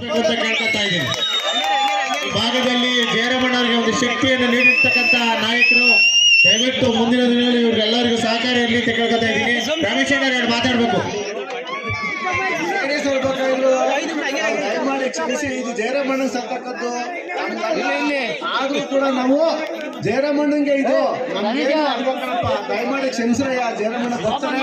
ಕೇಳ್ಕೊತಾ ಇದ್ದೀನಿ ಭಾಗದಲ್ಲಿ ಜಯರಮಣ್ಣವರಿಗೆ ಒಂದು ಶಕ್ತಿಯನ್ನು ನೀಡಿರ್ತಕ್ಕಂತ ನಾಯಕರು. ದಯವಿಟ್ಟು ಮುಂದಿನ ದಿನಗಳಲ್ಲಿ ಇವ್ರಿಗೆಲ್ಲರಿಗೂ ಸಹಕಾರ ಇರಲಿ ಅಂತ ಕೇಳ್ಕೊತಾ ಇದ್ದೀನಿ. ರಮೇಶ್ ಎರಡು ಮಾತಾಡ್ಬೇಕು. ಕೂಡ ನಾವು ಜಯರಾಮಣ್ಣಂಗೆ ಇದು ದಯಮಾಡಿ ಕ್ಷಮಿಸ್ರಯ್ಯ, ಜಯರಮಣ್ಣ ಬರ್ತಾರೆ.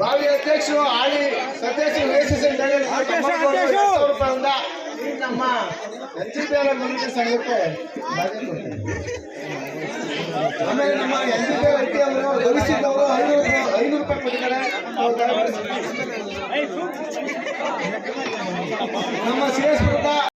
ಭಾವಿ ಅಧ್ಯಕ್ಷರು ಆಳಿ ರೂಪಾಯಿಂದ ನಮ್ಮ ಕೊಡ್ತೀವಿ. ಆಮೇಲೆ ನಮ್ಮ ಪಿ ಅವರು ಗಳಿಸಿದ್ದವರು ಐನೂರು ಐನೂರು ರೂಪಾಯಿ ಕೊಟ್ಟಿದ್ದಾರೆ. ಅವ್ರು ನಮ್ಮ ಎಸ್